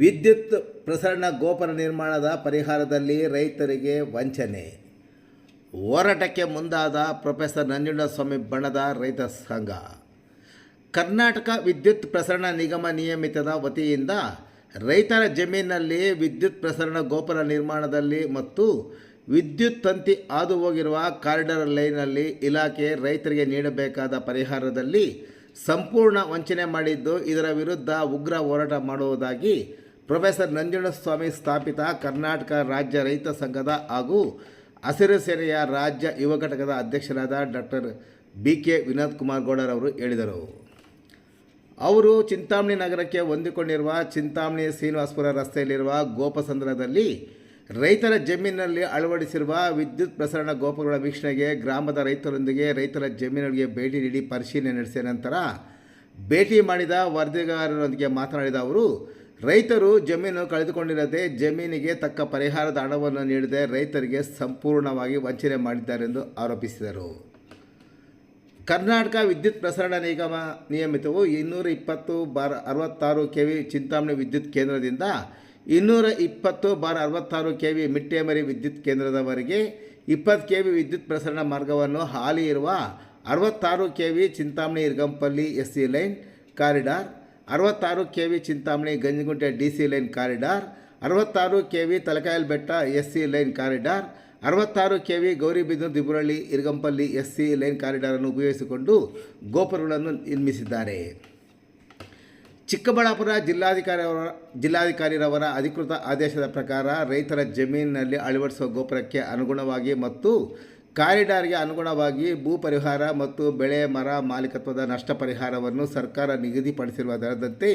ವಿದ್ಯುತ್ ಪ್ರಸರಣ ಗೋಪುರ ನಿರ್ಮಾಣದ ಪರಿಹಾರದಲ್ಲಿ ರೈತರಿಗೆ ವಂಚನೆ. ಹೋರಾಟಕ್ಕೆ ಮುಂದಾದ ಪ್ರೊಫೆಸರ್ ನಂಜುಂಡಸ್ವಾಮಿ ಬಣದ ರೈತ ಸಂಘ. ಕರ್ನಾಟಕ ವಿದ್ಯುತ್ ಪ್ರಸರಣ ನಿಗಮ ನಿಯಮಿತದ ವತಿಯಿಂದ ರೈತರ ಜಮೀನಿನಲ್ಲಿ ವಿದ್ಯುತ್ ಪ್ರಸರಣ ಗೋಪುರ ನಿರ್ಮಾಣದಲ್ಲಿ ಮತ್ತು ವಿದ್ಯುತ್ ತಂತಿ ಹಾದು ಹೋಗಿರುವ ಕಾರಿಡಾರ್ ಲೈನಲ್ಲಿ ಇಲಾಖೆ ರೈತರಿಗೆ ನೀಡಬೇಕಾದ ಪರಿಹಾರದಲ್ಲಿ ಸಂಪೂರ್ಣ ವಂಚನೆ ಮಾಡಿದ್ದು ಇದರ ವಿರುದ್ಧ ಉಗ್ರ ಹೋರಾಟ ಮಾಡುವುದಾಗಿ ಪ್ರೊಫೆಸರ್ ನಂಜುಂಡಸ್ವಾಮಿ ಸ್ಥಾಪಿತ ಕರ್ನಾಟಕ ರಾಜ್ಯ ರೈತ ಸಂಘದ ಹಾಗೂ ಹಸಿರು ಸೇನೆಯ ರಾಜ್ಯ ಯುವ ಘಟಕದ ಅಧ್ಯಕ್ಷರಾದ doctor B K Vinod Kumar ಗೌಡರವರು ಹೇಳಿದರು. ಅವರು ಚಿಂತಾಮಣಿ ನಗರಕ್ಕೆ ಹೊಂದಿಕೊಂಡಿರುವ ಚಿಂತಾಮಣಿ ಶ್ರೀನಿವಾಸಪುರ ರಸ್ತೆಯಲ್ಲಿರುವ ಗೋಪಸಂದ್ರದಲ್ಲಿ ರೈತರ ಜಮೀನಿನಲ್ಲಿ ಅಳವಡಿಸಿರುವ ವಿದ್ಯುತ್ ಪ್ರಸರಣ ಗೋಪುರಗಳ ವೀಕ್ಷಣೆಗೆ ಗ್ರಾಮದ ರೈತರೊಂದಿಗೆ ರೈತರ ಜಮೀನುಗಳಿಗೆ ಭೇಟಿ ನೀಡಿ ಪರಿಶೀಲನೆ ನಡೆಸಿದ ನಂತರ ಭೇಟಿ ಮಾಡಿದ ವರದಿಗಾರರೊಂದಿಗೆ ಮಾತನಾಡಿದ ಅವರು ರೈತರು ಜಮೀನು ಕಳೆದುಕೊಂಡಿರದೆ ಜಮೀನಿಗೆ ತಕ್ಕ ಪರಿಹಾರದ ಹಣವನ್ನು ನೀಡದೆ ರೈತರಿಗೆ ಸಂಪೂರ್ಣವಾಗಿ ವಂಚನೆ ಮಾಡಿದ್ದಾರೆಂದು ಆರೋಪಿಸಿದರು. ಕರ್ನಾಟಕ ವಿದ್ಯುತ್ ಪ್ರಸರಣ ನಿಗಮ ನಿಯಮಿತವು ಇನ್ನೂರ ಇಪ್ಪತ್ತು ಬಾರ್ ಅರವತ್ತಾರು ಕೆ ವಿ ಚಿಂತಾಮಣಿ ವಿದ್ಯುತ್ ಕೇಂದ್ರದಿಂದ ಇನ್ನೂರ ಇಪ್ಪತ್ತು ಬಾರ್ ಅರವತ್ತಾರು ಕೆ ವಿ ಮಿಟ್ಟೇಮರಿ ವಿದ್ಯುತ್ ಕೇಂದ್ರದವರೆಗೆ ಇಪ್ಪತ್ತು ಕೆ ವಿ ವಿದ್ಯುತ್ ಪ್ರಸರಣ ಮಾರ್ಗವನ್ನು ಹಾಲಿ ಇರುವ ಅರವತ್ತಾರು K V Chintamani Irgampalli S C line corridor ಅರವತ್ತಾರು K V Chintamani Ganjagunte D C line corridor, ಅರವತ್ತಾರು K V Talakayal Betta S C line corridor, ಅರವತ್ತಾರು K V Gauribidanur Diburahalli Iragampalli S C line ಕಾರಿಡಾರನ್ನು ಉಪಯೋಗಿಸಿಕೊಂಡು ಗೋಪುರಗಳನ್ನು ನಿರ್ಮಿಸಿದ್ದಾರೆ. ಚಿಕ್ಕಬಳ್ಳಾಪುರ ಜಿಲ್ಲಾಧಿಕಾರಿಯವರ, ಜಿಲ್ಲಾಧಿಕಾರಿರವರ ಅಧಿಕೃತ ಆದೇಶದ ಪ್ರಕಾರ ರೈತರ ಜಮೀನಿನಲ್ಲಿ ಅಳವಡಿಸುವ ಗೋಪುರಕ್ಕೆ ಅನುಗುಣವಾಗಿ ಮತ್ತು ಕಾರಿಡಾರ್ಗೆ ಅನುಗುಣವಾಗಿ ಭೂ ಪರಿಹಾರ ಮತ್ತು ಬೆಳೆ, ಮರ, ಮಾಲೀಕತ್ವದ ನಷ್ಟ ಪರಿಹಾರವನ್ನು ಸರ್ಕಾರ ನಿಗದಿಪಡಿಸಿರುವ ದರದಂತೆ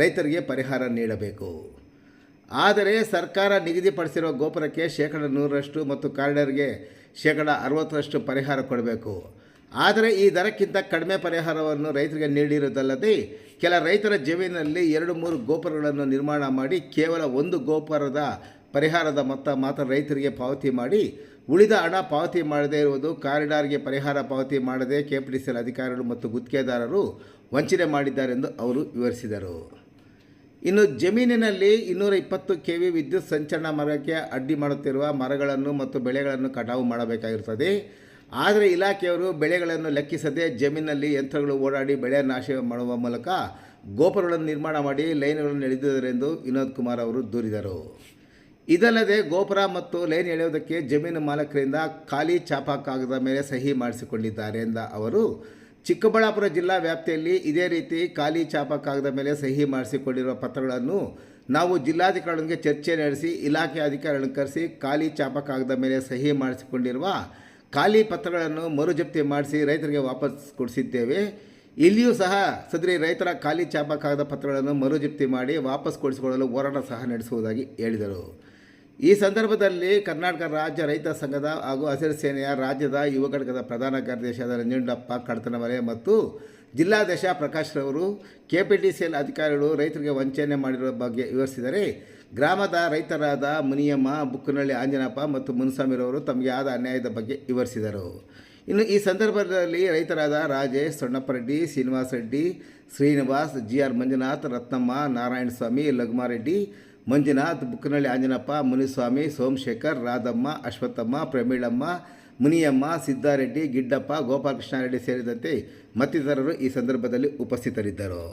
ರೈತರಿಗೆ ಪರಿಹಾರ ನೀಡಬೇಕು. ಆದರೆ ಸರ್ಕಾರ ನಿಗದಿಪಡಿಸಿರುವ ಗೋಪುರಕ್ಕೆ ಶೇಕಡ ನೂರರಷ್ಟು ಮತ್ತು ಕಾರಿಡಾರ್ಗೆ ಶೇಕಡ ಅರವತ್ತರಷ್ಟು ಪರಿಹಾರ ಕೊಡಬೇಕು. ಆದರೆ ಈ ದರಕ್ಕಿಂತ ಕಡಿಮೆ ಪರಿಹಾರವನ್ನು ರೈತರಿಗೆ ನೀಡಿರುವುದಲ್ಲದೆ, ಕೆಲ ರೈತರ ಜಮೀನಿನಲ್ಲಿ ಎರಡು ಮೂರು ಗೋಪುರಗಳನ್ನು ನಿರ್ಮಾಣ ಮಾಡಿ ಕೇವಲ ಒಂದು ಗೋಪುರದ ಪರಿಹಾರದ ಮೊತ್ತ ಮಾತ್ರ ರೈತರಿಗೆ ಪಾವತಿ ಮಾಡಿ ಉಳಿದ ಹಣ ಪಾವತಿ ಮಾಡದೇ ಇರುವುದು ಕಾರಿಡಾರ್ಗೆ ಪರಿಹಾರ ಪಾವತಿ ಮಾಡದೆ ಕೆಪಿಟಿಸಿಎಲ್ ಅಧಿಕಾರಿಗಳು ಮತ್ತು ಗುತ್ತಿಗೆದಾರರು ವಂಚನೆ ಮಾಡಿದ್ದಾರೆಂದು ಅವರು ವಿವರಿಸಿದರು. ಇನ್ನು ಜಮೀನಿನಲ್ಲಿ ಇನ್ನೂರ ಇಪ್ಪತ್ತು ಕೆ ವಿ ವಿದ್ಯುತ್ ಸಂಚರಣ ಮರಕ್ಕೆ ಅಡ್ಡಿ ಮಾಡುತ್ತಿರುವ ಮರಗಳನ್ನು ಮತ್ತು ಬೆಳೆಗಳನ್ನು ಕಟಾವು ಮಾಡಬೇಕಾಗಿರುತ್ತದೆ. ಆದರೆ ಇಲಾಖೆಯವರು ಬೆಳೆಗಳನ್ನು ಲೆಕ್ಕಿಸದೆ ಜಮೀನಿನಲ್ಲಿ ಯಂತ್ರಗಳು ಓಡಾಡಿ ಬೆಳೆ ನಾಶ ಮಾಡುವ ಮೂಲಕ ಗೋಪುರಗಳನ್ನು ನಿರ್ಮಾಣ ಮಾಡಿ ಲೈನ್ಗಳನ್ನು ಎಳೆದಿದ್ದರೆಂದು ವಿನೋದ್ ಕುಮಾರ್ ಅವರು ದೂರಿದರು. ಇದಲ್ಲದೆ ಗೋಪುರ ಮತ್ತು ಲೈನ್ ಎಳೆಯುವುದಕ್ಕೆ ಜಮೀನು ಮಾಲಕರಿಂದ ಖಾಲಿ ಚಾಪಾ ಕಾಗದ ಮೇಲೆ ಸಹಿ ಮಾಡಿಸಿಕೊಂಡಿದ್ದಾರೆ ಎಂದ ಅವರು, ಚಿಕ್ಕಬಳ್ಳಾಪುರ ಜಿಲ್ಲಾ ವ್ಯಾಪ್ತಿಯಲ್ಲಿ ಇದೇ ರೀತಿ ಖಾಲಿ ಚಾಪಾ ಕಾಗದ ಮೇಲೆ ಸಹಿ ಮಾಡಿಸಿಕೊಂಡಿರುವ ಪತ್ರಗಳನ್ನು ನಾವು ಜಿಲ್ಲಾಧಿಕಾರಿಗಳೊಂದಿಗೆ ಚರ್ಚೆ ನಡೆಸಿ, ಇಲಾಖೆ ಅಧಿಕಾರಿಗಳನ್ನು ಕರೆಸಿ ಖಾಲಿ ಚಾಪಾ ಕಾಗದ ಮೇಲೆ ಸಹಿ ಮಾಡಿಸಿಕೊಂಡಿರುವ ಖಾಲಿ ಪತ್ರಗಳನ್ನು ಮರು ಜಪ್ತಿ ಮಾಡಿಸಿ ರೈತರಿಗೆ ವಾಪಸ್ ಕೊಡಿಸಿದ್ದೇವೆ. ಇಲ್ಲಿಯೂ ಸಹ ಸದರಿ ರೈತರ ಖಾಲಿ ಚಾಪಾ ಕಾಗದ ಪತ್ರಗಳನ್ನು ಮರು ಜಪ್ತಿ ಮಾಡಿ ವಾಪಸ್ ಕೊಡಿಸಿಕೊಳ್ಳಲು ಹೋರಾಟ ಸಹ ನಡೆಸುವುದಾಗಿ ಹೇಳಿದರು. ಈ ಸಂದರ್ಭದಲ್ಲಿ ಕರ್ನಾಟಕ ರಾಜ್ಯ ರೈತ ಸಂಘದ ಹಾಗೂ ಹಸಿರು ಸೇನೆಯ ರಾಜ್ಯದ ಯುವ ಘಟಕದ ಪ್ರಧಾನ ಕಾರ್ಯದರ್ಶಿಯಾದ ರಂಜುಂಡಪ್ಪ ಕಡತನವರೆ ಮತ್ತು ಜಿಲ್ಲಾಧ್ಯಕ್ಷ ಪ್ರಕಾಶ್ ರವರು, ಕೆಪಿಟಿಸಿಎಲ್ ಅಧಿಕಾರಿಗಳು ರೈತರಿಗೆ ವಂಚನೆ ಮಾಡಿರುವ ಬಗ್ಗೆ ವಿವರಿಸಿದರೆ ಗ್ರಾಮದ ರೈತರಾದ ಮುನಿಯಮ್ಮ, ಬುಕ್ಕನಹಳ್ಳಿ ಆಂಜನಪ್ಪ ಮತ್ತು ಮುನ್ಸ್ವಾಮಿರವರು ತಮಗೆ ಆದ ಅನ್ಯಾಯದ ಬಗ್ಗೆ ವಿವರಿಸಿದರು. ಇನ್ನು ಈ ಸಂದರ್ಭದಲ್ಲಿ ರೈತರಾದ ರಾಜೇಶ್ ಸೊಣ್ಣಪ್ಪರೆಡ್ಡಿ ಶ್ರೀನಿವಾಸ ರೆಡ್ಡಿ, ಶ್ರೀನಿವಾಸ್ ಜಿ ಆರ್ ಮಂಜುನಾಥ್, ರತ್ನಮ್ಮ, ನಾರಾಯಣಸ್ವಾಮಿ, ಲಘುಮಾರೆಡ್ಡಿ ಮಂಜುನಾಥ್ ಬುಕ್ಕನಹಳ್ಳಿ ಆಂಜನಪ್ಪ ಮುನಿಸ್ವಾಮಿ ಸೋಮಶೇಖರ್ ರಾಧಮ್ಮ ಅಶ್ವತ್ಥಮ್ಮ ಪ್ರಮೀಳಮ್ಮ ಮುನಿಯಮ್ಮ ಸಿದ್ದಾರೆಡ್ಡಿ ಗಿಡ್ಡಪ್ಪ ಗೋಪಾಲಕೃಷ್ಣಾರೆಡ್ಡಿ ಸೇರಿದಂತೆ ಮತ್ತಿತರರು ಈ ಸಂದರ್ಭದಲ್ಲಿ ಉಪಸ್ಥಿತರಿದ್ದರು.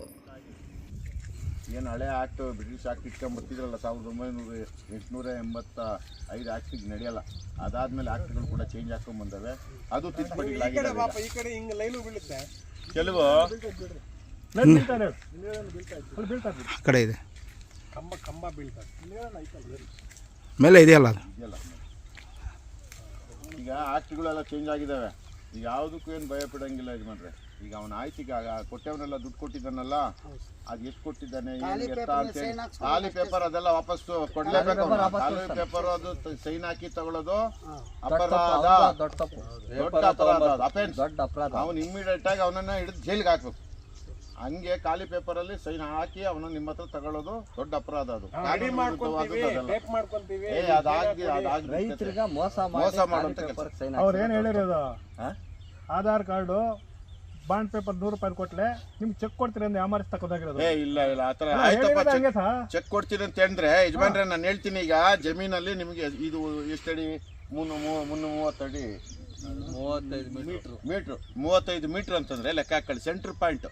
ಏನು ಹಳೆ ಆ್ಯಕ್ಟ್ ಬ್ರಿಟಿಷ್ ಆ್ಯಕ್ಟ್ ಇಟ್ಕೊಂಬರ್ತಿದ್ರಲ್ಲ ಸಾವಿರದ ಒಂಬೈನೂರ ಎಂಟುನೂರ ಎಂಬತ್ತ ಐದು ಆ್ಯಕ್ಟಿಗೆ ನಡೆಯಲ್ಲ. ಅದಾದಮೇಲೆ ಆ್ಯಕ್ಟ್ಗಳು ಕೂಡ ಚೇಂಜ್ ಹಾಕೊಂಡು ಬಂದವೆ. ಅದು ತಿದ್ದುಪಡಿಗಳಾಗಿದೆ ಈಗ. ಈ ಕಡೆ ಹಿಂಗೆ ಲೈನು ಬೀಳುತ್ತೆ. ಕೆಲವು ಕಡೆ ಇದೆ. ಕಂಬ ಮೇಲೆ ಇದೆಯಲ್ಲ ಅದು? ಈಗ ಆಕ್ಟ್ಗಳೆಲ್ಲ ಚೇಂಜ್ ಆಗಿದ್ದಾವೆ ಈಗ ಯಾವುದಕ್ಕೂ ಏನು ಭಯ ಪಡಂಗಿಲ್ಲ ಯಜಮಾನ್ರೆ. ಈಗ ಅವನ ಆಯ್ತು ಆಗ ಕೊಟ್ಟವನೆಲ್ಲ ದುಡ್ಡು ಕೊಟ್ಟಿದ್ದಾನಲ್ಲ ಅದು ಎಷ್ಟು ಕೊಟ್ಟಿದ್ದಾನೆ ಖಾಲಿ ಪೇಪರ್ ಅದೆಲ್ಲ ವಾಪಸ್ ಕೊಡ್ಲೇಬೇಕು. ಖಾಲಿ ಪೇಪರ್ ಅದು ಸೈನ್ ಹಾಕಿ ತಗೊಳ್ಳೋದು. ಅಪರಾಧ. ದೊಡ್ಡ ಅಪರಾಧ. ಅವನು ಇಮ್ಮಿಡಿಯೇಟ್ ಆಗಿ ಅವನನ್ನ ಹಿಡಿದು ಜೈಲಿಗೆ ಹಾಕ್ಬೇಕು. ಹಂಗೆ ಖಾಲಿ ಪೇಪರ್ ಅಲ್ಲಿ ಸೈನ್ ಹಾಕಿ ಅವನ ನಿಮ್ಮ ಹತ್ರ ತಗೊಳ್ಳೋದು ದೊಡ್ಡ ಅಪರಾಧ ಅದು. ರೆಡಿ ಕಾನೂನು ಮಾಡ್ಕೊಂತೀವಿ ಟೇಪ್ ಮಾಡ್ಕೊಂತೀವಿ ಏ ಅದಾಗಿ ಅದಾಗಿ ರೈತರಿಗೆ ಮೋಸ ಮೋಸ ಮಾಡುವಂತ ಕೆಲಸ. ಅವ್ರು ಏನು ಹೇಳಿರೋದು? ಆಧಾರ್ ಕಾರ್ಡು ಬಾಂಡ್ ಪೇಪರ್ ನೂರು ರೂಪಾಯಿ ಕೊಟ್ಲೆ ನಿಮ್ಗೆ ಚೆಕ್ ಕೊಡ್ತೀರಿ ಅಂತ ಯಾಮಾರಿಸಿ ಏ ಇಲ್ಲ ಇಲ್ಲ ಆತರ ಆಯ್ತಪ್ಪ ಚೆಕ್ ಹಂಗೆ ಸಾ? ಚೆಕ್ ಕೊಡ್ತೀನಿ ಅಂತ ಹೇಳಿದ್ರೆ ಯಜಮಾನ್ರೆ ನಾನು ಹೇಳ್ತೀನಿ ಈಗ ಜಮೀನಲ್ಲಿ ನಿಮಗೆ ಇದು ಎಷ್ಟಡಿ? ಮುನ್ನೂ ಮುನ್ನೂರ ಮೂವತ್ತಡಿ? ಮೂವತ್ತೈದು ಮೀಟರ್. ಮೀಟ್ರ್. ಮೂವತ್ತೈದು ಮೀಟ್ರ್ ಅಂತಂದ್ರೆ ಲೆಕ್ಕ ಹಾಕೊಳ್ಳಿ ಸೆಂಟ್ರ್ ಪಾಯಿಂಟ್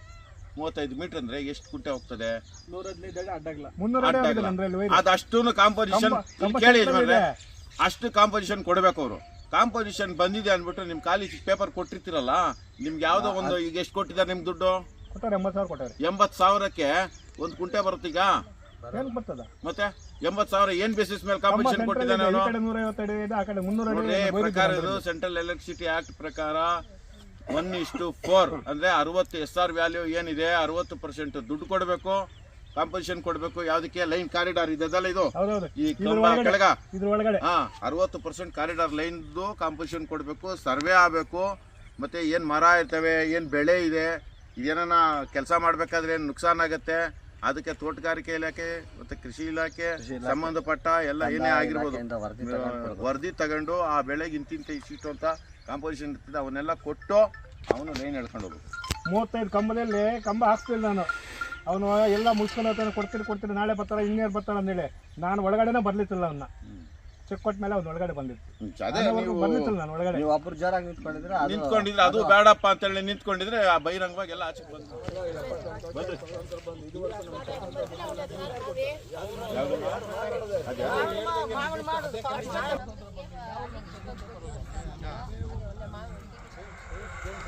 ಮೂವತ್ತೈದು ಮೀಟರ್ ಅಂದ್ರೆ ಎಷ್ಟು ಕುಂಟೆ ಹೋಗ್ತದೆ? ಅದಷ್ಟು ಕಾಂಪೋಸಿಷನ್ ಕೇಳಿ ಅಷ್ಟು ಕಾಂಪೋಸಿಷನ್ ಕೊಡ್ಬೇಕು ಅವರು. ಕಾಂಪೋಸಿಷನ್ ಬಂದಿದೆ ಅಂದ್ಬಿಟ್ಟು ನಿಮ್ ಖಾಲಿ ಪೇಪರ್ ಕೊಟ್ಟಿರ್ತೀರಲ್ಲ ನಿಮ್ಗೆ ಯಾವ್ದೋ ಒಂದು ಈಗ ಎಷ್ಟು ಕೊಟ್ಟಿದ್ದಾರೆ ನಿಮ್ ದುಡ್ಡು? ಎಂಬತ್ ಸಾವಿರಕ್ಕೆ ಒಂದ್ ಕುಂಟೆ ಬರುತ್ತೀಗ ಏನು ಬರ್ತದ? ಮತ್ತೆ ಎಂಬತ್ ಸಾವಿರ ಏನ್ ಬೇಸಿಸ್ ಮೇಲೆ ಕಾಂಪಿಟೇಷನ್ ಕೊಟ್ಟಿದ್ದಾನೆ ಈ ಕಡೆ ನೂರ ಐವತ್ತಡಿ ಇದೆ ಆ ಕಡೆ ಮುನ್ನೂರ ಅಡಿ ನೋಡ್ರಿ ಪ್ರಕಾರ ಇದು ಸೆಂಟ್ರಲ್ ಎಲೆಕ್ಟ್ರಿಸಿಟಿ ಆಕ್ಟ್ ಪ್ರಕಾರ ಒನ್ ಇಷ್ಟು ಫೋರ್ ಅಂದರೆ ಅರವತ್ತು ಎಸ್ ಆರ್ ವ್ಯಾಲ್ಯೂ ಏನಿದೆ ಅರವತ್ತು ಪರ್ಸೆಂಟ್ ದುಡ್ಡು ಕೊಡಬೇಕು ಕಾಂಪೋಸಿಷನ್ ಕೊಡಬೇಕು ಯಾವುದಕ್ಕೆ? ಲೈನ್ ಕಾರಿಡಾರ್ ಇದೆಲ್ಲ ಇದು? ಈ ಕೆಳಗ. ಇದ್ರ ಒಳಗಡೆ. ಹಾ ಅರವತ್ತು ಪರ್ಸೆಂಟ್ ಕಾರಿಡಾರ್ ಲೈನ್ದು ಕಾಂಪೋಸಿಷನ್ ಕೊಡಬೇಕು ಸರ್ವೆ ಆಗಬೇಕು ಮತ್ತೆ ಏನು ಮರ ಇರ್ತವೆ ಏನು ಬೆಳೆ ಇದೆ ಇದೇನ ಕೆಲಸ ಮಾಡಬೇಕಾದ್ರೆ ಏನು ನುಕ್ಸಾನ್ ಆಗುತ್ತೆ? ಅದಕ್ಕೆ ತೋಟಗಾರಿಕೆ ಇಲಾಖೆ ಮತ್ತೆ ಕೃಷಿ ಇಲಾಖೆ ಸಂಬಂಧಪಟ್ಟ ಎಲ್ಲ ಏನೇ ಆಗಿರ್ಬೋದು. ವರದಿ ತಗೊಂಡು ಆ ಬೆಳೆಗೆ ಇಂತಿಂತ ಇಷ್ಟಿಟ್ಟು ಅಂತ ಕಾಂಪೋಸಿಷನ್ ಇರ್ತದೆ ಅವನ್ನೆಲ್ಲ ಕೊಟ್ಟು ಅವನು ಲೈನ್ ಎಳ್ಕೊಂಡು ಹೋಗ್ಬೇಕು. ಮೂವತ್ತೈದು ಕಂಬದಲ್ಲಿ ಕಂಬ ಹಾಕ್ತಿಲ್ಲ ನಾನು. ಅವನು ಎಲ್ಲ ಮುಗಿಸ್ಕೊಂಡು ಹೋಗ್ತಾನೆ ಕೊಡ್ತೀನಿ ಕೊಡ್ತೀನಿ ನಾಳೆ ಬರ್ತಾರ ಇನ್ನೇನು ಬರ್ತಾರ ಅಂದೇಳಿ ನಾನು ಒಳಗಡೆನೇ ಬರ್ಲಿತ್ತಿಲ್ಲ ಅವನ್ನ. ಚೆಕ್ ಕೊಟ್ಟ ಮೇಲೆ ಅವ್ನು ಒಳಗಡೆ ಬಂದಿತ್ತು. ಅದೇ ನೀವು ಬರ್ಲಿತ್ತಿಲ್ಲ ನಾನು ಒಳಗಡೆ. ನೀವು ಒಬ್ರು ಜೋರಾಗಿ ನಿಂತ್ಕೊಂಡಿದ್ರೆ ಅದು ನಿಂತ್ಕೊಂಡಿದ್ರೆ ಅದು ಬೇಡಪ್ಪ ಅಂತೇಳಿ ನಿಂತ್ಕೊಂಡಿದ್ರೆ ಆ ಬಹಿರಂಗವಾಗಿ ಎಲ್ಲ ಆಚೆ ಬಂದು. ಬನ್ರಿ. ಯಾವ್ದು?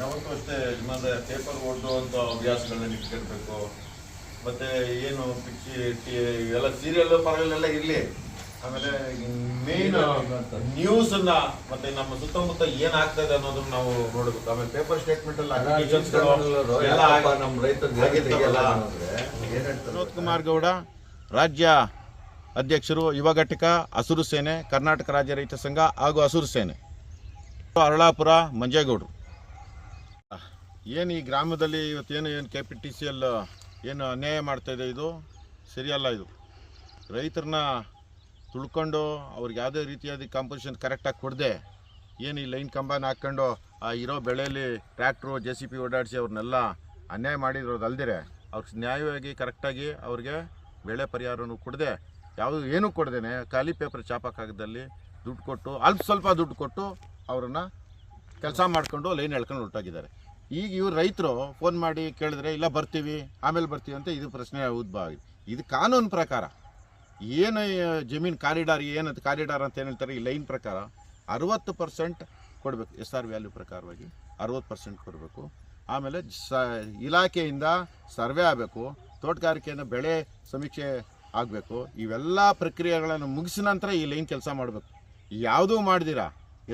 ಯಾವತ್ತೂ ಅಷ್ಟೇ ಯಜಮಾನ್ರೆ ಪೇಪರ್ ಓದುವಂಥ ಅಭ್ಯಾಸಗಳನ್ನ ಇಟ್ಕೊಳ್ಬೇಕು ಮತ್ತೆ ಏನು ಪಿಕ್ಚಿ ಟಿ- ಇವೆಲ್ಲ ಸೀರಿಯಲ್ ಪರಗಳೆಲ್ಲ ಇರಲಿ. ಆಮೇಲೆ ಮೇನ್ ನ್ಯೂಸ್ ಅನ್ನ ಮತ್ತೆ ನಮ್ಮ ಸುತ್ತಮುತ್ತ ಏನ್ ಇದೆ ಅನ್ನೋದನ್ನ ನಾವು ನೋಡ್ಬೇಕು. ಆಮೇಲೆ ಪೇಪರ್ ಸ್ಟೇಟ್ಮೆಂಟ್ ಎಲ್ಲ ಎಲ್ಲ. ವಿನೋದ್ ಕುಮಾರ್ ಗೌಡ ರಾಜ್ಯ ಅಧ್ಯಕ್ಷರು ಯುವ ಘಟಕ ಹಸಿರು ಸೇನೆ ಕರ್ನಾಟಕ ರಾಜ್ಯ ರೈತ ಸಂಘ ಹಾಗೂ ಹಸಿರು ಸೇನೆ. ಅರಳಾಪುರ ಮಂಜೇಗೌಡರು. ಏನು ಈ ಗ್ರಾಮದಲ್ಲಿ ಇವತ್ತು ಏನು K P T C L ಏನು ಅನ್ಯಾಯ ಮಾಡ್ತಾಯಿದೆ ಇದೆ ಸರಿಯಲ್ಲ ಇದು. ರೈತರನ್ನ ತುಳ್ಕೊಂಡು ಅವ್ರಿಗೆ ಯಾವುದೇ ರೀತಿಯಾದ ಕಾಂಪೋಸಿಷನ್ ಕರೆಕ್ಟಾಗಿ ಕೊಡದೆ, ಏನು ಈ ಲೈನ್ ಕಂಬನ ಹಾಕ್ಕೊಂಡು ಆ ಇರೋ ಬೆಳೆಯಲ್ಲಿ ಟ್ರ್ಯಾಕ್ಟ್ರು ಜೆ ಸಿ ಪಿ ಓಡಾಡಿಸಿ ಅವ್ರನ್ನೆಲ್ಲ ಅನ್ಯಾಯ ಮಾಡಿರೋದು ಅವ್ರಿಗೆ ನ್ಯಾಯವಾಗಿ ಕರೆಕ್ಟಾಗಿ ಅವ್ರಿಗೆ ಬೆಳೆ ಪರಿಹಾರನೂ ಕೊಡದೆ. ಯಾವುದು ಏನೂ ಕೊಡದೇನೆ, ಖಾಲಿ ಪೇಪರ್ ಚಾಪಕ್ಕಾಗದಲ್ಲಿ ದುಡ್ಡು ಕೊಟ್ಟು, ಅಲ್ಪ ಸ್ವಲ್ಪ ದುಡ್ಡು ಕೊಟ್ಟು ಅವ್ರನ್ನ ಕೆಲಸ ಮಾಡಿಕೊಂಡು ಲೈನ್ ಎಳ್ಕೊಂಡು ಹೊರಟಾಗಿದ್ದಾರೆ. ಈಗ ಇವ್ರು ರೈತರು ಫೋನ್ ಮಾಡಿ ಕೇಳಿದ್ರೆ, ಇಲ್ಲ, ಬರ್ತೀವಿ, ಆಮೇಲೆ ಬರ್ತೀವಿ ಅಂತ ಇದು ಪ್ರಶ್ನೆ ಉದ್ಭವ ಆಗಿದೆ ಇದು ಕಾನೂನು ಪ್ರಕಾರ. ಏನು ಜಮೀನು ಕಾರಿಡಾರ್, ಏನಂತ ಕಾರಿಡಾರ್ ಅಂತ ಏನು ಹೇಳ್ತಾರೆ? ಈ ಲೈನ್ ಪ್ರಕಾರ ಅರುವತ್ತು ಪರ್ಸೆಂಟ್ ಕೊಡಬೇಕು, ಎಸ್ ಆರ್ ವ್ಯಾಲ್ಯೂ ಪ್ರಕಾರವಾಗಿ ಅರುವತ್ತು ಪರ್ಸೆಂಟ್ ಕೊಡಬೇಕು. ಆಮೇಲೆ ಸ, ಇಲಾಖೆಯಿಂದ ಸರ್ವೆ ಆಗಬೇಕು ತೋಟಗಾರಿಕೆಯಿಂದ ಬೆಳೆ ಸಮೀಕ್ಷೆ ಆಗಬೇಕು. ಇವೆಲ್ಲ ಪ್ರಕ್ರಿಯೆಗಳನ್ನು ಮುಗಿಸಿದ ನಂತರ ಈ ಲೈನ್ ಕೆಲಸ ಮಾಡಬೇಕು. ಯಾವುದೂ ಮಾಡ್ದಿರಾ?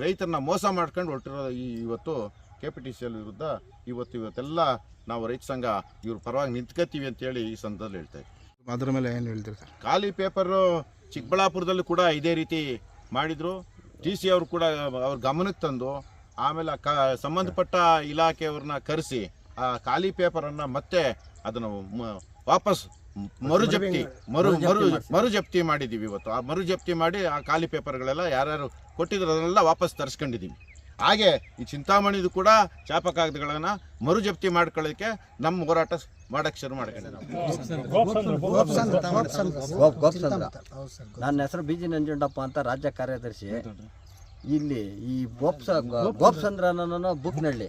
ರೈತರನ್ನ ಮೋಸ ಮಾಡ್ಕೊಂಡು ಹೊರಟಿರೋ ಈ ಇವತ್ತು K P T C L ವಿರುದ್ಧ ಇವತ್ತು ಇವತ್ತೆಲ್ಲ ನಾವು ರೈತ ಸಂಘ ಇವ್ರ ಪರವಾಗಿ ನಿಂತ್ಕೋತೀವಿ ಅಂತೇಳಿ ಈ ಸಂದರ್ಭದಲ್ಲಿ ಹೇಳ್ತಾ ಇದ್ದೀವಿ ಅದ್ರ ಮೇಲೆ ಏನು ಹೇಳ್ತೀರಿ ಸರ್? ಖಾಲಿ ಪೇಪರು ಚಿಕ್ಕಬಳ್ಳಾಪುರದಲ್ಲೂ ಕೂಡ ಇದೇ ರೀತಿ ಮಾಡಿದ್ರು. ಟಿ ಸಿ ಅವರು ಕೂಡ ಅವ್ರ ಗಮನಕ್ಕೆ ತಂದು ಆಮೇಲೆ ಕ ಸಂಬಂಧಪಟ್ಟ ಇಲಾಖೆಯವ್ರನ್ನ ಕರೆಸಿ ಆ ಖಾಲಿ ಪೇಪರನ್ನು ಮತ್ತೆ ಅದನ್ನು ವಾಪಸ್ ಮರು ಜಪ್ತಿ ಮರು ಮರು ಮರು ಜಪ್ತಿ ಮಾಡಿದ್ದೀವಿ ಇವತ್ತು. ಆ ಮರು ಜಪ್ತಿ ಮಾಡಿ ಆ ಖಾಲಿ ಪೇಪರ್ಗಳೆಲ್ಲ ಯಾರ್ಯಾರು ಕೊಟ್ಟಿದ್ರು ಅದನ್ನೆಲ್ಲ ವಾಪಸ್ ತರಿಸ್ಕೊಂಡಿದ್ದೀವಿ ಹಾಗೆ ಈ ಚಿಂತಾಮಣಿದು ಕೂಡ ಚಾಪ ಕಾಗದಗಳನ್ನು ಮರು ಜಪ್ತಿ ಮಾಡ್ಕೊಳ್ಳೋದಕ್ಕೆ ನಮ್ಮ ಹೋರಾಟ ಮಾಡಕ್ಕೆ ಶುರು ಮಾಡ್ಕೊಂಡಿದ್ದೀವಿ ನನ್ನ ಹೆಸರು ಬಿ ಜಿ ನಂಜುಂಡಪ್ಪ ಅಂತ ರಾಜ್ಯ ಕಾರ್ಯದರ್ಶಿ. ಇಲ್ಲಿ ಈ ಗೋಪ್ಸ ಗೋಪ್ಸಂದ್ರ ಅನ್ನೋ ಬುಕ್ನಳ್ಳಿ.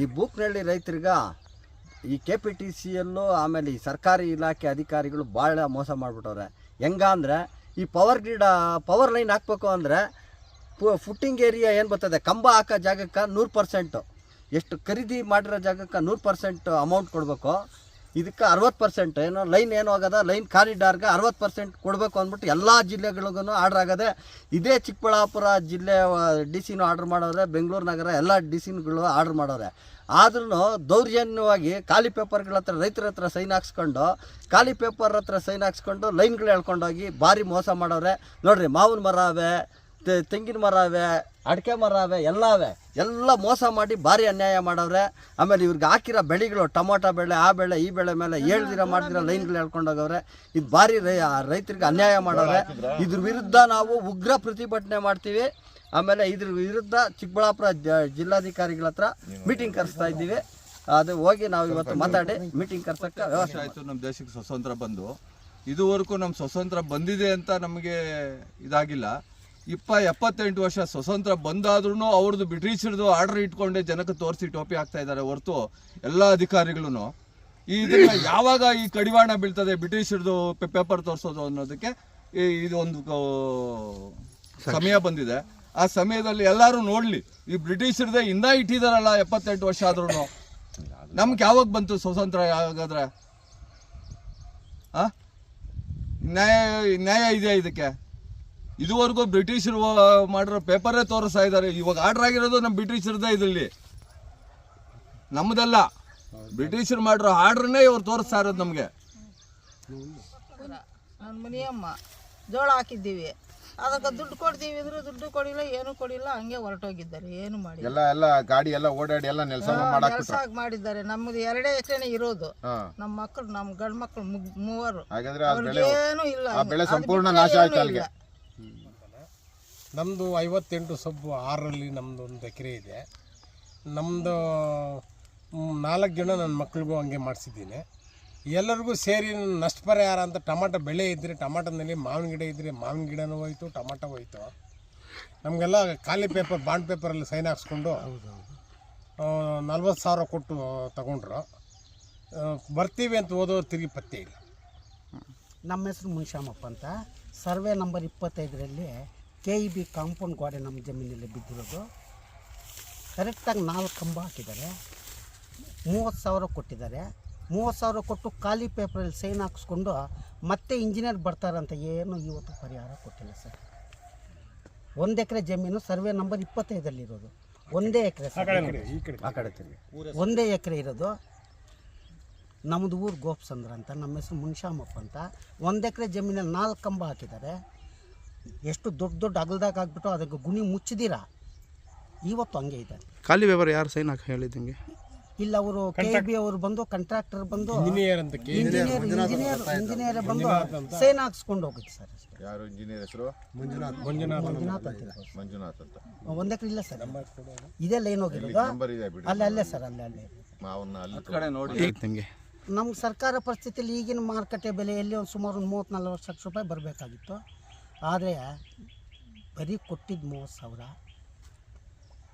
ಈ ಬುಕ್ನಳ್ಳಿ ರೈತರಿಗ ಈ ಕೆ ಪಿ ಟಿ ಸಿ ಯಲ್ಲೂ ಆಮೇಲೆ ಈ ಸರ್ಕಾರಿ ಇಲಾಖೆ ಅಧಿಕಾರಿಗಳು ಭಾಳ ಮೋಸ ಮಾಡಿಬಿಟ್ಟವ್ರೆ. ಹೆಂಗ ಈ ಪವರ್ ಗ್ರಿಡ, ಪವರ್ ಲೈನ್ ಹಾಕ್ಬೇಕು ಅಂದರೆ ಫುಟ್ಟಿಂಗ್ ಏರಿಯಾ ಏನು ಬರ್ತದೆ? ಕಂಬ ಹಾಕೋ ಜಾಗಕ್ಕೆ ನೂರು ಪರ್ಸೆಂಟು ಎಷ್ಟು ಖರೀದಿ ಮಾಡಿರೋ ಜಾಗಕ್ಕೆ ನೂರು ಪರ್ಸೆಂಟ್ ಅಮೌಂಟ್ ಕೊಡಬೇಕು. ಇದಕ್ಕೆ ಅರವತ್ತು ಪರ್ಸೆಂಟ್ ಏನೋ ಲೈನ್ ಏನು ಆಗದ ಲೈನ್ ಕಾರಿಡಾರ್ಗೆ ಅರವತ್ತು ಪರ್ಸೆಂಟ್ ಕೊಡಬೇಕು ಅಂದ್ಬಿಟ್ಟು ಎಲ್ಲ ಜಿಲ್ಲೆಗಳಿಗೂ ಆರ್ಡ್ರ್ ಆಗದೆ, ಇದೇ ಚಿಕ್ಕಬಳ್ಳಾಪುರ ಜಿಲ್ಲೆ ಡಿ ಸಿನೂ ಆರ್ಡ್ರ್ ಮಾಡೋದ್ರೆ ಬೆಂಗಳೂರು ನಗರ ಎಲ್ಲ ಡಿ ಸಿನ್ಗಳು ಆರ್ಡ್ರ್ ಮಾಡೋರೆ. ಆದ್ರೂ ದೌರ್ಜನ್ಯವಾಗಿ ಖಾಲಿ ಪೇಪರ್ಗಳ ಹತ್ರ ರೈತರ ಹತ್ರ ಸೈನ್ ಹಾಕ್ಸ್ಕೊಂಡು, ಖಾಲಿ ಪೇಪರ್ ಹತ್ರ ಸೈನ್ ಹಾಕ್ಸ್ಕೊಂಡು ಲೈನ್ಗಳು ಎಳ್ಕೊಂಡೋಗಿ ಭಾರಿ ಮೋಸ ಮಾಡೋರೆ. ನೋಡ್ರಿ ಮಾವಿನ ಮರ ಅವೆ ತೆಂಗಿನ ಮರ ಅವೆ, ಅಡಿಕೆ ಮರ ಅವೆ, ಎಲ್ಲ ಅವೆ. ಎಲ್ಲ ಮೋಸ ಮಾಡಿ ಭಾರಿ ಅನ್ಯಾಯ ಮಾಡವ್ರೆ. ಆಮೇಲೆ ಇವ್ರಿಗೆ ಹಾಕಿರೋ ಬೆಳೆಗಳು, ಟೊಮೊಟೊ ಬೆಳೆ, ಆ ಬೆಳೆ, ಈ ಬೆಳೆ ಮೇಲೆ ಹೇಳ್ದಿರ ಮಾಡ್ದಿರೋ ಲೈನ್ಗಳು ಹೇಳ್ಕೊಂಡೋಗವ್ರೆ ಇದು ಭಾರಿ ರೈ ರೈತರಿಗೆ ಅನ್ಯಾಯ ಮಾಡವ್ರೆ. ಇದ್ರ ವಿರುದ್ಧ ನಾವು ಉಗ್ರ ಪ್ರತಿಭಟನೆ ಮಾಡ್ತೀವಿ. ಆಮೇಲೆ ಇದ್ರ ವಿರುದ್ಧ ಚಿಕ್ಕಬಳ್ಳಾಪುರ ಜಿಲ್ಲಾಧಿಕಾರಿಗಳ ಹತ್ರ ಮೀಟಿಂಗ್ ಕರೆಸ್ತಾ ಇದ್ದೀವಿ. ಅದು ಹೋಗಿ ನಾವು ಇವತ್ತು ಮಾತಾಡಿ ಮೀಟಿಂಗ್ ಕರ್ಸಕ್ಕೆ ವ್ಯವಸ್ಥೆ ಆಯಿತು ನಮ್ಮ ದೇಶಕ್ಕೆ ಸ್ವತಂತ್ರ ಬಂದು. ಇದುವರೆಗೂ ನಮ್ಮ ಸ್ವತಂತ್ರ ಬಂದಿದೆ ಅಂತ ನಮಗೆ ಇದಾಗಿಲ್ಲ. ಇಪ್ಪ ಎಪ್ಪತ್ತೆಂಟು ವರ್ಷ ಸ್ವತಂತ್ರ ಬಂದಾದ್ರೂ ಅವ್ರದ್ದು ಬ್ರಿಟಿಷರದು ಆರ್ಡರ್ ಇಟ್ಕೊಂಡೆ ಜನಕ್ಕೆ ತೋರಿಸಿ ಟೋಪಿ ಹಾಕ್ತಾ ಇದ್ದಾರೆ ಹೊರತು ಎಲ್ಲ ಅಧಿಕಾರಿಗಳು ಇದನ್ನ ಯಾವಾಗ ಈ ಕಡಿವಾಣ ಬೀಳ್ತದೆ ಬ್ರಿಟಿಷರದು ಪೇಪರ್ ತೋರಿಸೋದು ಅನ್ನೋದಕ್ಕೆ ಇದೊಂದು ಸಮಯ ಬಂದಿದೆ. ಆ ಸಮಯದಲ್ಲಿ ಎಲ್ಲರೂ ನೋಡ್ಲಿ, ಈ ಬ್ರಿಟಿಷರದೇ ಇಂದ ಇಟ್ಟಿದಾರಲ್ಲ ಎಪ್ಪತ್ತೆಂಟು ವರ್ಷ ಆದ್ರೂ ನಮ್ಗೆ ಯಾವಾಗ ಬಂತು ಸ್ವತಂತ್ರ ಯಾವಾಗಾದ್ರೆ ಹಾಂ ನ್ಯಾಯ ನ್ಯಾಯ ಇದೆಯಾ ಇದಕ್ಕೆ? ಇದುವರೆಗೂ ಬ್ರಿಟಿಷರು ಮಾಡಿರೋ ಪೇಪರೇ ತೋರಿಸ್ತಾ ಇದ್ದಾರೆ. ಇವಾಗ ಆರ್ಡರ್ ಆಗಿರೋದು ನಮ್ಮ ಬ್ರಿಟಿಷರದೇ ಇದರಲ್ಲಿ. ನಮ್ಮದಲ್ಲ ಬ್ರಿಟಿಷರು ಮಾಡಿರೋ ಆರ್ಡ್ರನ್ನೇ ಇವ್ರು ತೋರಿಸ್ತಾ ಇರೋದು ನಮಗೆ. ನನ್ನ ಮನೆಯಮ್ಮ ಜೋಳ ಹಾಕಿದ್ದೀವಿ. ಅದಕ್ಕೆ ದುಡ್ಡು ಕೊಡ್ತೀವಿ ಅಂದ್ರೆ ದುಡ್ಡು ಕೊಡಿಲ್ಲ ಏನು ಕೊಡಿಲ್ಲ ಹಂಗೆ ಹೊರಟೋಗಿದ್ದಾರೆ. ಏನು ಮಾಡಿ? ಎಲ್ಲ ಎಲ್ಲ ಗಾಡಿ ಎಲ್ಲ ಓಡಾಡಿ ಎಲ್ಲ ನೆಲಸ ಕೆಲಸ ಮಾಡಿದ್ದಾರೆ. ನಮ್ಮದು ಎರಡೇ ಎಕರೆನೇ ಇರೋದು. ನಮ್ಮ ಮಕ್ಕಳು ನಮ್ಮ ಗಂಡ್ ಮಕ್ಕಳು ಮೂವರು. ಹಾಗಾದ್ರೆ ಆ ಬೆಳೆ ಅವ್ರಿಗೇನು ಇಲ್ಲ. ಆ ಬೆಳೆ ಸಂಪೂರ್ಣ ನಾಶ ಆಯ್ತು ಅಲ್ಲಿಗೆ. ನಮ್ಮದು ಐವತ್ತೆಂಟು ಸೊಪ್ಪು ಆರರಲ್ಲಿ ನಮ್ಮದು ಒಂದು ಎಕರೆ ಇದೆ. ನಮ್ಮದು ನಾಲ್ಕು ಜನ ನನ್ನ ಮಕ್ಳಿಗೂ ಹಂಗೆ ಮಾಡಿಸಿದ್ದೀನಿ. ಎಲ್ಲರಿಗೂ ಸೇರಿ ನಷ್ಟ ಪರಿಹಾರ ಅಂತ ಟಮಾಟೊ ಬೆಳೆ ಇದ್ದರೆ ಟಮಾಟೋದಲ್ಲಿ ಮಾವಿನ ಗಿಡ ಇದ್ದರೆ ಮಾವಿನ ಗಿಡನೂ ಹೋಯ್ತು, ಟಮಾಟೊ ಹೋಯ್ತು. ನಮಗೆಲ್ಲ ಖಾಲಿ ಪೇಪರ್, ಬಾಂಡ್ ಪೇಪರಲ್ಲಿ ಸೈನ್ ಹಾಕ್ಸ್ಕೊಂಡು ನಲ್ವತ್ತು ಸಾವಿರ ಕೊಟ್ಟು ತಗೊಂಡ್ರು. ಬರ್ತೀವಿ ಅಂತ ಓದೋ ತಿರುಗಿ ಪತ್ತೆ ಇಲ್ಲ. ನಮ್ಮ ಹೆಸರು ಮುನ್ಶಾಮಪ್ಪ ಅಂತ. ಸರ್ವೆ ನಂಬರ್ ಇಪ್ಪತ್ತೈದರಲ್ಲಿ ಕೆ ಇ ಬಿ ಕಾಂಪೌಂಡ್ ಗೋಡೆ ನಮ್ಮ ಜಮೀನಲ್ಲಿ ಬಿದ್ದಿರೋದು. ಕರೆಕ್ಟಾಗಿ ನಾಲ್ಕು ಕಂಬ ಹಾಕಿದ್ದಾರೆ. ಮೂವತ್ತು ಸಾವಿರ ಕೊಟ್ಟಿದ್ದಾರೆ. ಮೂವತ್ತು ಸಾವಿರ ಕೊಟ್ಟು ಖಾಲಿ ಪೇಪರಲ್ಲಿ ಸೈನ್ ಹಾಕಿಸ್ಕೊಂಡು ಮತ್ತೆ ಇಂಜಿನಿಯರ್ ಬರ್ತಾರಂತ ಏನು ಇವತ್ತು ಪರಿಹಾರ ಕೊಟ್ಟಿಲ್ಲ ಸರ್. ಒಂದು ಎಕರೆ ಜಮೀನು ಸರ್ವೆ ನಂಬರ್ ಇಪ್ಪತ್ತೈದಲ್ಲಿರೋದು ಒಂದೇ ಎಕರೆ ಒಂದೇ ಎಕರೆ ಇರೋದು. ನಮ್ಮದು ಊರು ಗೋಪ್ಸಂದ್ರ ಅಂತ ನಮ್ಮ ಹೆಸರು ಮುನ್ಶಾಮಪ್ಪ ಅಂತ. ಒಂದು ಎಕರೆ ಜಮೀನಲ್ಲಿ ನಾಲ್ಕು ಕಂಬ ಹಾಕಿದ್ದಾರೆ. ಎಷ್ಟು ದೊಡ್ಡ ದೊಡ್ಡ ಅಗಲದಾಗ ಆಗ್ಬಿಟ್ಟು ಅದಕ್ಕೆ ಗುಣಿ ಮುಚ್ಚಿದಿರ ಇವತ್ತು ಹಂಗೆ ಇದೆ. ಖಾಲಿ ವ್ಯವಹಾರ ಯಾರು ಸೈನ್ ಹಾಕಿ ಹೇಳಿದಂಗೆ ನಿಮಗೆ? ಇಲ್ಲ ಅವರು ಕೆ ಬಿ ಅವರು ಬಂದು ಕಾಂಟ್ರಾಕ್ಟರ್ ಬಂದು ಇಂಜಿನಿಯರ್ ಅಂತ ಇಂಜಿನಿಯರ್ ಇಂಜಿನಿಯರ್ ಇಂಜಿನಿಯರ್ ಬಂದು ಸೈನ್ ಹಾಕ್ಸ್ಕೊಂಡು ಹೋಗುತ್ತೆ ಸರ್ ಯಾರು ಇಂಜಿನಿಯರ್ ಹೆಸರು? ಮಂಜುನಾಥ್ ಮಂಜುನಾಥ್ ಅಂತ ಮಂಜುನಾಥ್ ಅಂತ. ಒಂದು ಇಲ್ಲ ಸರ್. ಇದೆಲ್ಲ ಲೈನ್ ಹೋಗಿರೋದು. ಅಲ್ಲ ಇದೆ ಬಿಡಿ. ಅಲ್ಲೇ ಅಲ್ಲೇ ಸರ್ ಅಲ್ಲೇ ಅಲ್ಲಿ. ಕಡೆ ನೋಡಿ. ನಿಮಗೆ? ನಮ್ಮ ಸರ್ಕಾರ ಪರಿಸ್ಥಿತಿಯಲ್ಲಿ ಈಗಿನ ಮಾರುಕಟ್ಟೆ ಬೆಲೆಯಲ್ಲಿ ಒಂದು ಸುಮಾರು ಒಂದು ಮೂವತ್ತು ನಲ್ವತ್ತು ಲಕ್ಷ ರೂಪಾಯಿ ಬರಬೇಕಾಗಿತ್ತು. ಆದರೆ ಬರೀ ಕೊಟ್ಟಿದ್ದು ಮೂವತ್ತು ಸಾವಿರ.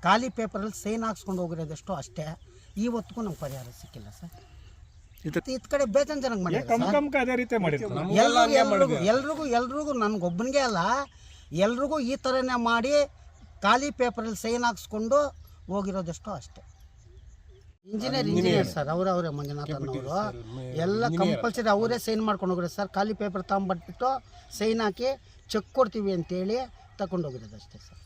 ಖಾಲಿ ಪೇಪರಲ್ಲಿ ಸೈನ್ ಹಾಕ್ಸ್ಕೊಂಡು ಹೋಗಿರೋದಷ್ಟು ಅಷ್ಟೇ. ಇವತ್ತಿಗೂ ನಮ್ಗೆ ಪರಿಹಾರ ಸಿಕ್ಕಿಲ್ಲ ಸರ್. ಇದು- ಕಡೆ ಬೇಜಾನ್ ಜನ ಎಲ್ರಿಗೂ ಎಲ್ರಿಗೂ ನನಗೊಬ್ಬನಿಗೆ ಅಲ್ಲ ಎಲ್ರಿಗೂ ಈ ಥರನೇ ಮಾಡಿ ಖಾಲಿ ಪೇಪರಲ್ಲಿ ಸೈನ್ ಹಾಕ್ಸ್ಕೊಂಡು ಹೋಗಿರೋದಷ್ಟು ಅಷ್ಟೇ. ಇಂಜಿನಿಯರ್ ಇಂಜಿನಿಯರ್ ಸರ್ ಅವರವರೇ ಅವರೇ ಮಂಜುನಾಥ್ ಅನ್ನೋರು. ಎಲ್ಲ ಕಂಪಲ್ಸರಿ ಅವರೇ ಸೈನ್ ಮಾಡ್ಕೊಂಡು ಹೋಗಿರೋ ಸರ್. ಖಾಲಿ ಪೇಪರ್ ತಗೊಂಡ್ಬಿಟ್ಬಿಟ್ಟು ಸೈನ್ ಹಾಕಿ ಚೆಕ್ ಕೊಡ್ತೀವಿ ಅಂತೇಳಿ ತಗೊಂಡು ಹೋಗಿರೋದು ಅಷ್ಟೇ ಸರ್.